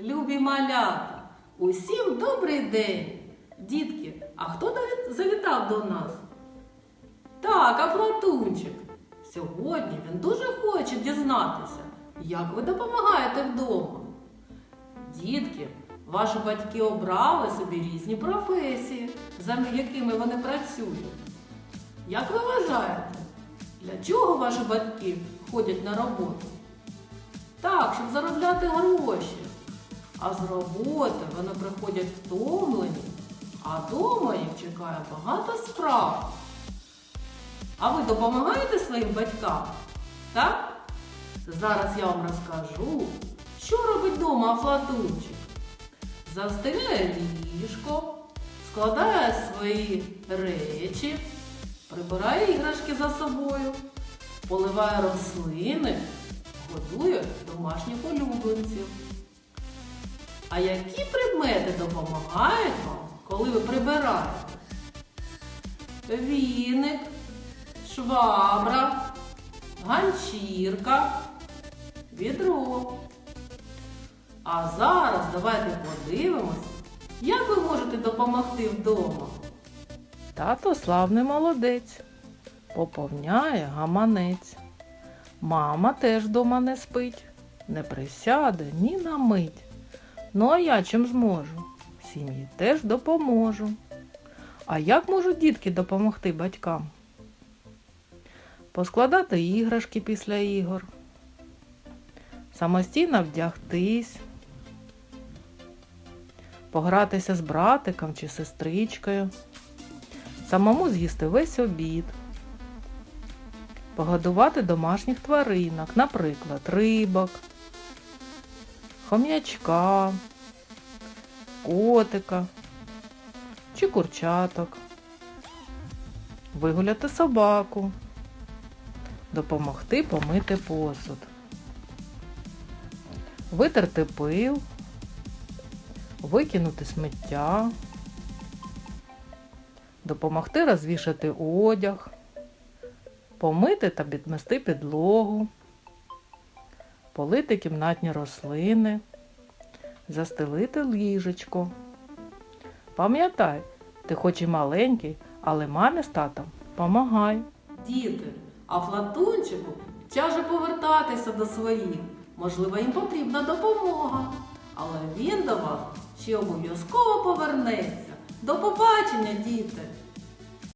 любі малята! Усім добрий день! Дітки, а хто завітав до нас? Так, Афлатунчик. Сьогодні він дуже хоче дізнатися, як ви допомагаєте вдома. Дітки, ваші батьки обрали собі різні професії, за якими вони працюють. Як ви вважаєте, для чого ваші батьки ходять на роботу? Так, щоб заробляти гроші. А з роботи вони приходять втомлені, а вдома їх чекає багато справ. А ви допомагаєте своїм батькам? Так? Зараз я вам розкажу, що робить вдома Афлатунчик. Застеляє ліжко, складає свої речі, прибирає іграшки за собою, поливає рослини, годує домашніх улюбленців. А які предмети допомагають вам, коли ви прибираєте? Віник, швабра, ганчірка, відро. А зараз давайте подивимось, як ви можете допомогти вдома. Тато славний молодець, поповняє гаманець. Мама теж дома не спить, не присяде ні на мить. Ну а я чим зможу? Сім'ї теж допоможу. А як можуть дітки допомогти батькам? Поскладати іграшки після ігор, самостійно вдягтись, погратися з братиком чи сестричкою, самому з'їсти весь обід, погодувати домашніх тваринок, наприклад, рибок, хом'ячка, котика чи курчаток, вигуляти собаку, допомогти помити посуд, витерти пил, викинути сміття, допомогти розвішати одяг, помити та підмести підлогу, полити кімнатні рослини, застелити ліжечко. Пам'ятай, ти хоч і маленький, але мамі з татом помагай. Діти, а Флатунчику тяже повертатися до своїх. Можливо, їм потрібна допомога. Але він до вас ще обов'язково повернеться. До побачення, діти!